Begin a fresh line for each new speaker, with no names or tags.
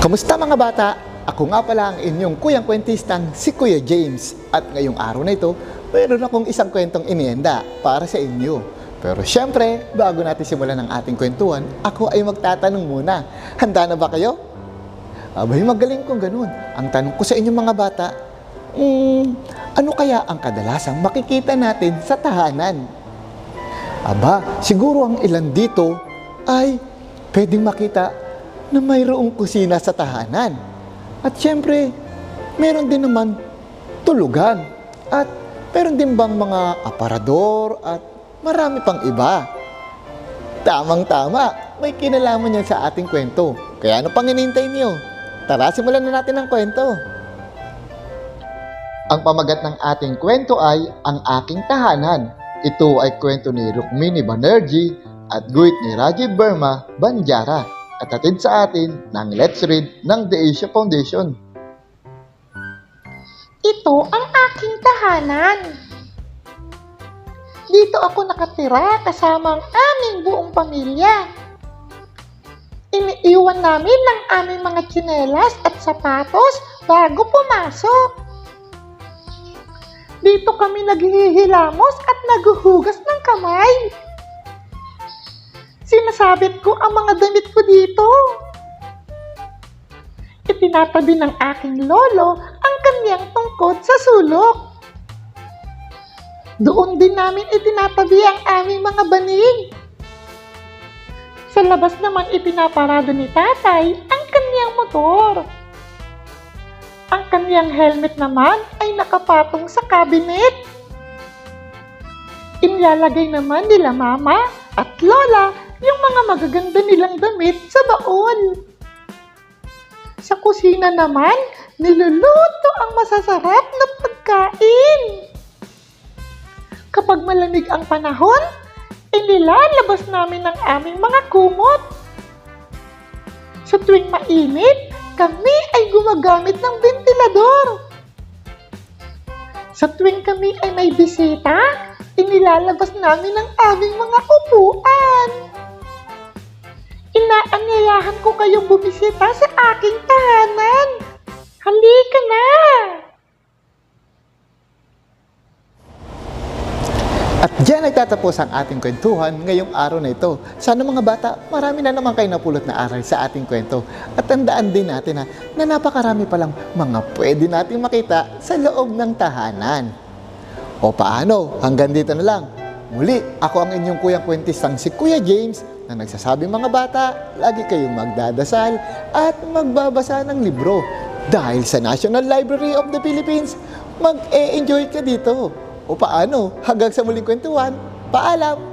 Kamusta mga bata? Ako nga pala ang inyong kuyang kwentistan, si Kuya James. At ngayong araw na ito, mayroon akong isang kwentong inienda para sa inyo. Pero syempre, bago natin simulan ang ating kwentuhan, ako ay magtatanong muna. Handa na ba kayo? Abay, magaling kung ganun. Ang tanong ko sa inyong mga bata, hmm, ano kaya ang kadalasang makikita natin sa tahanan? Aba, siguro ang ilan dito ay pwedeng makita na mayroong kusina sa tahanan. At syempre, meron din naman tulugan. At meron din bang mga aparador at marami pang iba. Tamang-tama, may kinalaman yan sa ating kwento. Kaya ano pang hinihintay niyo? Tara, simulan na natin ang kwento. Ang pamagat ng ating kwento ay Ang Aking Tahanan. Ito ay kwento ni Rukmini Banerjee at guhit ni Rajiv Verma Banjara at atid sa atin ng Let's Read ng The Asia Foundation.
Ito ang aking tahanan. Dito ako nakatira kasama ang aming buong pamilya. Iniiwan namin ng aming mga tsinelas at sapatos bago pumasok. Dito kami naghihilamos at naguhugas ng kamay. Sinasabit ko ang mga damit ko dito. Itinatabi ng aking lolo ang kanyang tungkod sa sulok. Doon din namin itinatabi ang aming mga banig. Sa labas naman ipinaparado ni tatay ang kanyang motor. Ang kanyang helmet naman ay nakapatong sa cabinet. Inlalagay naman nila mama at lola yung mga magaganda nilang damit sa baon. Sa kusina naman, niluluto ang masasarap na pagkain. Kapag malamig ang panahon, inilalabas namin ang aming mga kumot. Sa tuwing mainit, kami ay gumagamit ng ventilador. Sa tuwing kami ay may bisita, inilalabas namin ang aming mga kayong bumisita sa aking tahanan. Halika na!
At diyan nagtatapos ang ating kwentuhan ngayong araw na ito. Sana mga bata, marami na naman kayo napulot na aral sa ating kwento. At tandaan din natin ha, na napakarami palang mga pwede nating makita sa loob ng tahanan. O paano, hanggang dito na lang. Muli, ako ang inyong kuyang kwentistang si Kuya James na nagsasabi mga bata, lagi kayong magdadasal at magbabasa ng libro. Dahil sa National Library of the Philippines, mag-e-enjoy ka dito. O paano, hanggang sa muling kwentuhan, paalam!